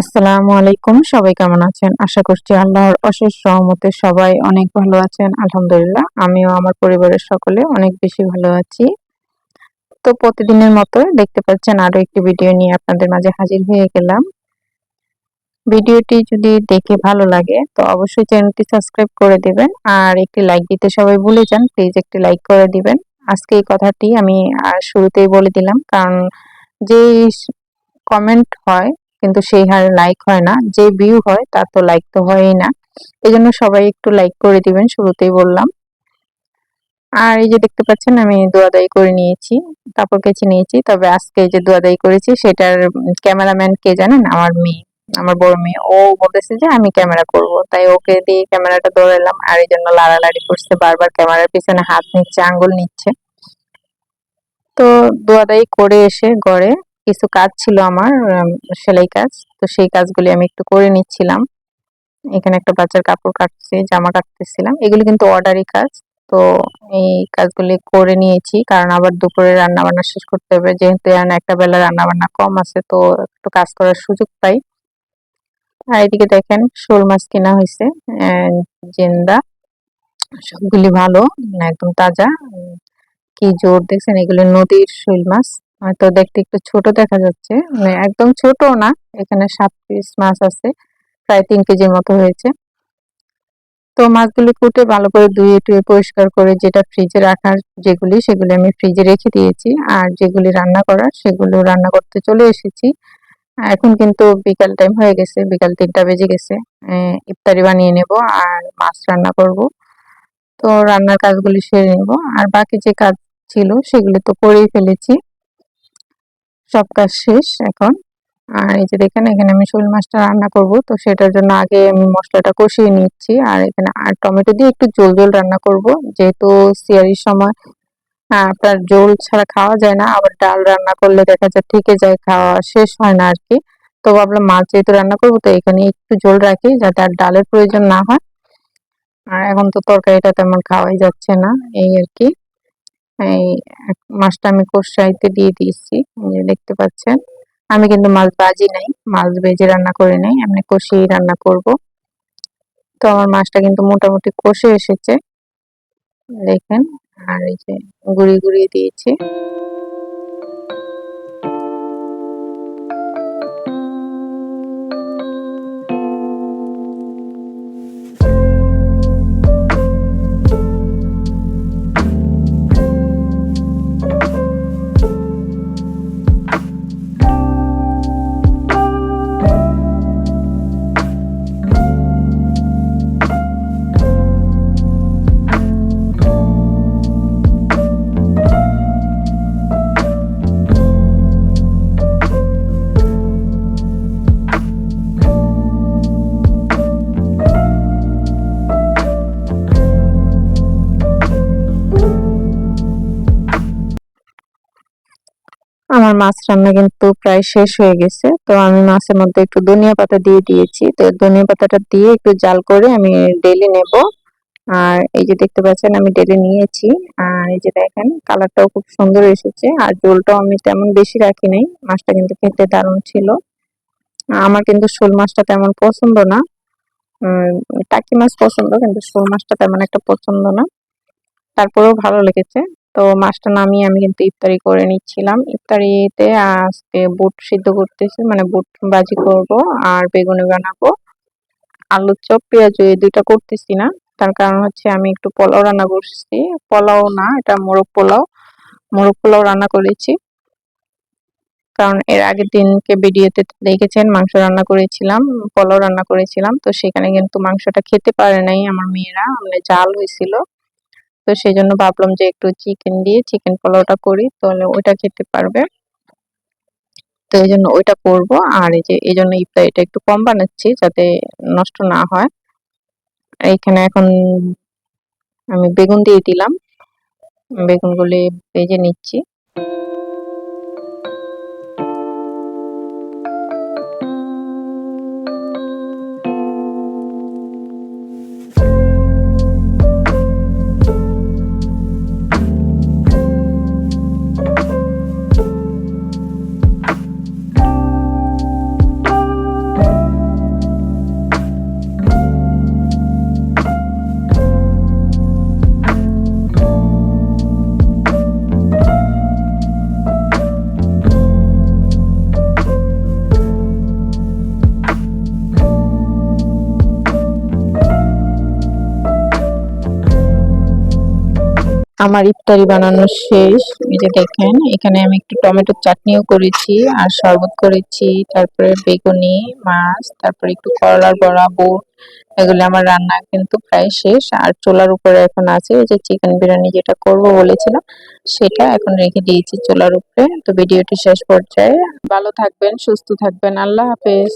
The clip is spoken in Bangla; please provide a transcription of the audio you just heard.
আসসালামু আলাইকুম, সবাই কেমন আছেন? আশা করছি আল্লাহর অশেষ রহমতে সবাই অনেক ভালো আছেন, আলহামদুলিল্লাহ। আমিও আমার পরিবারের সকলে অনেক বেশি ভালো আছি। তো প্রতিদিনের মতো দেখতে পাচ্ছেন আরও একটি ভিডিও নিয়ে আপনাদের মাঝে হাজির হয়ে গেলাম। ভিডিওটি যদি দেখে ভালো লাগে, তো অবশ্যই চ্যানেলটি সাবস্ক্রাইব করে দিবেন, আর একটি লাইক দিতে সবাই ভুলে যান, প্লিজ একটি লাইক করে দিবেন। আজকে এই কথাটি আমি শুরুতেই বলে দিলাম, কারণ যে কমেন্ট হয় কিন্তু সেই হারে লাইক হয় না। যে ভিউ হয়, তার তো লাইক তো হয়ই না। এই জন্য সবাই একটু লাইক করে দিবেন, শুরুতেই বললাম। আর এই যে দেখতে পাচ্ছেন, আমি দোয়াদাই করে নিয়েছি, কাপড় কেচে নিয়েছি। তবে আজকে যে দোয়াদাই করেছি, সেটার ক্যামেরাম্যান কে জানেন? আমার মেয়ে, আমার বড় মেয়ে। ও বলতেছে যে, আমি ক্যামেরা করব। তাই ওকে দিয়ে ক্যামেরাটা দৌড়ালাম আর এই জন্য লাড়ালাড়ি করছে, বারবার ক্যামেরার পিছনে হাত নিচ্ছে, আঙ্গুল নিচ্ছে। তো দোয়াদাই করে এসে ঘরে কিছু কাজ ছিল আমার সেলাই কাজ। তো সেই কাজগুলি আমি একটু করে নিচ্ছিলাম। এখানে একটা বাচ্চার কাপড় কাটছে, জামা কাটতেছিলাম। এগুলি কিন্তু অর্ডারি কাজ। তো এই কাজগুলি করে নিয়েছি। কারণ আবার দুপুরে রান্না বান্না শেষ করতে হবে। যেহেতু একটা বেলা রান্না বান্না কম আছে, তো একটু কাজ করার সুযোগ পাই। আর এদিকে দেখেন, শোল মাছ কেনা হয়েছে। জেন্দা, সবগুলি ভালো একদম তাজা। কি জোর দেখছেন? এগুলো নদীর শৈল মাছ। হয়তো দেখতে একটু ছোট দেখা যাচ্ছে। মানে একদম ছোট না, এখানে সাত পিস মাছ আছে, প্রায় তিন কেজির মতো হয়েছে। তো মাছগুলি কুটে ভালো করে ধুয়ে টুয়ে পরিষ্কার করে যেটা ফ্রিজে রাখার যেগুলি, সেগুলি আমি ফ্রিজে রেখে দিয়েছি। আর যেগুলি রান্না করার, সেগুলো রান্না করতে চলে এসেছি। এখন কিন্তু বিকাল টাইম হয়ে গেছে, বিকাল তিনটা বেজে গেছে। ইফতারি বানিয়ে নেব আর মাছ রান্না করব। তো রান্নার কাজগুলি সেরে নেব। আর বাকি যে কাজ ছিল, সেগুলি তো করেই ফেলেছি। সব কাজ শেষ এখন। আর এই যে দেখেন, এখানে আমি শোল মাছটা রান্না করব। তো সেটার জন্য আগে আমি মশলাটা কষিয়ে নিচ্ছি। আর এখানে আর টমেটো দিয়ে একটু জোল জোল রান্না করব। যেহেতু সিয়ারির সময় আপনার জোল ছাড়া খাওয়া যায় না, আবার ডাল রান্না করলে দেখা যায় থেকে যায়, খাওয়া শেষ হয় না আর কি তো ভাবলাম মাছ যেহেতু রান্না করব, তো এখানে একটু জোল রাখি যাতে আর ডালের প্রয়োজন না হয়। আর এখন তো তরকারিটা তেমন খাওয়াই যাচ্ছে না, এই আর কি। এই মাছটা আমি কষাইতে দিয়ে দিয়েছি দেখতে পাচ্ছেন। আমি কিন্তু মাছ বাজি নাই মাছ ভেজে রান্না করে নাই, আমি কষিয়ে রান্না করব। তো আমার মাছটা কিন্তু মোটামুটি কষে এসেছে। দেখেন, আর এই যে গুড়ি গুড়িয়ে দিয়েছি। আমার মাছ রান্না কিন্তু প্রায় শেষ হয়ে গেছে। তো আমি মাছের মধ্যে একটু ধনিয়া পাতা দিয়ে দিয়েছি। তো ধনিয়া পাতাটা দিয়ে একটু জাল করে আমি ডেলি নেব। আর এই যে দেখতে পাচ্ছেন, আমি ডেলি নিয়েছি। আর এই যে দেখেন, কালারটাও খুব সুন্দর এসেছে। আর জোলটাও আমি তেমন বেশি রাখি নাই। মাছটা কিন্তু খেতে দারুণ ছিল। আমার কিন্তু শোল মাছটা তেমন পছন্দ না। টাকি মাছ পছন্দ, কিন্তু শোল মাছটা তেমন একটা পছন্দ না। তারপরেও ভালো লেগেছে। তো মাছটা নামিয়ে আমি কিন্তু ইফতারি করে নিচ্ছিলাম। ইফতারিতে আজকে বুট সিদ্ধ করতেছি মানে বুট বাজি করব আর বেগুনি বানাবো। আলুর চপ, পেঁয়াজ এই দুইটা করতেছি না। তার কারণ হচ্ছে আমি একটু পোলাও রান্না করছি। পোলাও না, এটা মোরগ পোলাও। মোরগ পোলাও রান্না করেছি। কারণ এর আগের দিনকে ভিডিওতে দেখেছেন, মাংস রান্না করেছিলাম, পোলাও রান্না করেছিলাম। তো সেখানে কিন্তু মাংসটা খেতে পারে নাই আমার মেয়েরা। মানে জাল হয়েছিল। তো সেই জন্য ভাবলাম যে একটু চিকেন দিয়ে চিকেন পোলাওটা করি, তাহলে ওইটা খেতে পারবে। তো এই জন্য ওইটা করব। আর এই যে, এই জন্য ইফতারিটা একটু কম বানাচ্ছি যাতে নষ্ট না হয়। এইখানে এখন আমি বেগুন দিয়ে দিলাম। বেগুনগুলি ভেজে নিচ্ছি। আমার ইফতারি বানানো শেষ। এই যে দেখেন, এখানে আমি একটু টমেটোর চাটনিও করেছি আর শরবত করেছি, তারপরে বেগুনি, মাছ, তারপরে একটু করলার বড়া, বুট, এগুলো আমার রান্না কিন্তু প্রায় শেষ। আর চোলার উপরে এখন আছে, এই যে চিকেন বিরিয়ানি যেটা করব বলেছিলাম, সেটা এখন রেখে দিয়েছি চোলার উপরে। তো ভিডিওটি শেষ পর্যায়ে। ভালো থাকবেন, সুস্থ থাকবেন। আল্লাহ হাফেজ।